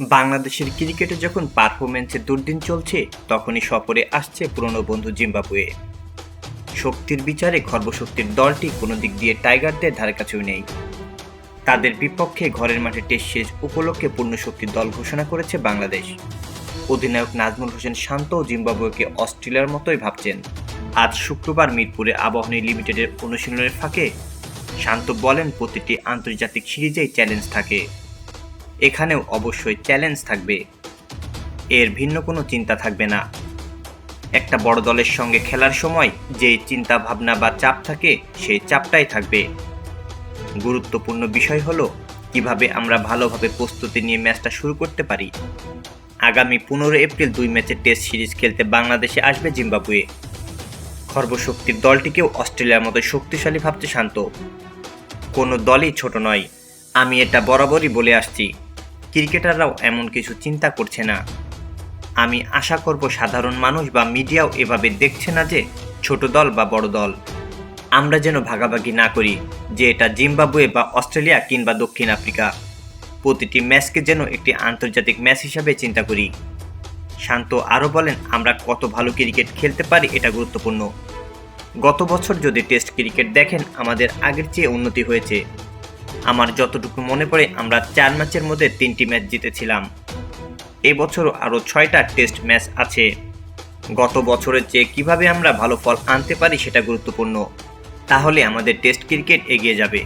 বাংলাদেশের ক্রিকেটে যখন পারফরমেন্সের দুর্দিন চলছে, তখনই সফরে আসছে পুরনো বন্ধু জিম্বাবুয়ে। শক্তির বিচারে খর্বশক্তির দলটি কোনো দিক দিয়ে টাইগারদের ধারে কাছেও নেই। তাদের বিপক্ষে ঘরের মাঠে টেস্ট শেষ উপলক্ষে পূর্ণ শক্তির দল ঘোষণা করেছে বাংলাদেশ। অধিনায়ক নাজমুল হোসেন শান্ত জিম্বাবুয়েকে অস্ট্রেলিয়ার মতোই ভাবছেন। আজ শুক্রবার মিরপুরে আবাহনী লিমিটেডের অনুশীলনের ফাঁকে শান্ত বলেন, প্রতিটি আন্তর্জাতিক সিরিজেই চ্যালেঞ্জ থাকে। এখানেও অবশ্যই চ্যালেঞ্জ থাকবে। এর ভিন্ন কোনো চিন্তা থাকবে না। একটা বড় দলের সঙ্গে খেলার সময় যে চিন্তা, ভাবনা বা চাপ থাকে, সেই চাপটাই থাকবে। গুরুত্বপূর্ণ বিষয় হলো কীভাবে আমরা ভালোভাবে প্রস্তুতি নিয়ে ম্যাচটা শুরু করতে পারি। আগামী পনেরো এপ্রিল দুই ম্যাচের টেস্ট সিরিজ খেলতে বাংলাদেশে আসবে জিম্বাবুয়ে। খর্বশক্তির দলটিকেও অস্ট্রেলিয়ার মতো শক্তিশালী ভাবতে শান্ত। কোনো দলই ছোট নয়। আমি এটা বরাবরই বলে আসছি। ক্রিকেটাররাও এমন কিছু চিন্তা করছে না। আমি আশা করব সাধারণ মানুষ বা মিডিয়াও এভাবে দেখছে না যে ছোট দল বা বড় দল। আমরা যেন ভাগাভাগি না করি যে এটা জিম্বাবুয়ে বা অস্ট্রেলিয়া কিংবা দক্ষিণ আফ্রিকা। প্রতিটি ম্যাচকে যেন একটি আন্তর্জাতিক ম্যাচ হিসাবে চিন্তা করি। শান্ত আরও বলেন, আমরা কত ভালো ক্রিকেট খেলতে পারি এটা গুরুত্বপূর্ণ। গত বছর যদি টেস্ট ক্রিকেট দেখেন, আমাদের আগের চেয়ে উন্নতি হয়েছে। আমার যতটুকু মনে পড়ে, আমরা চার ম্যাচের মধ্যে তিনটি ম্যাচ জিতেছিলাম। এবছরও আরও ছয়টা টেস্ট ম্যাচ আছে। গত বছরের চেয়ে কীভাবে আমরা ভালো ফল আনতে পারি সেটা গুরুত্বপূর্ণ। তাহলে আমাদের টেস্ট ক্রিকেট এগিয়ে যাবে।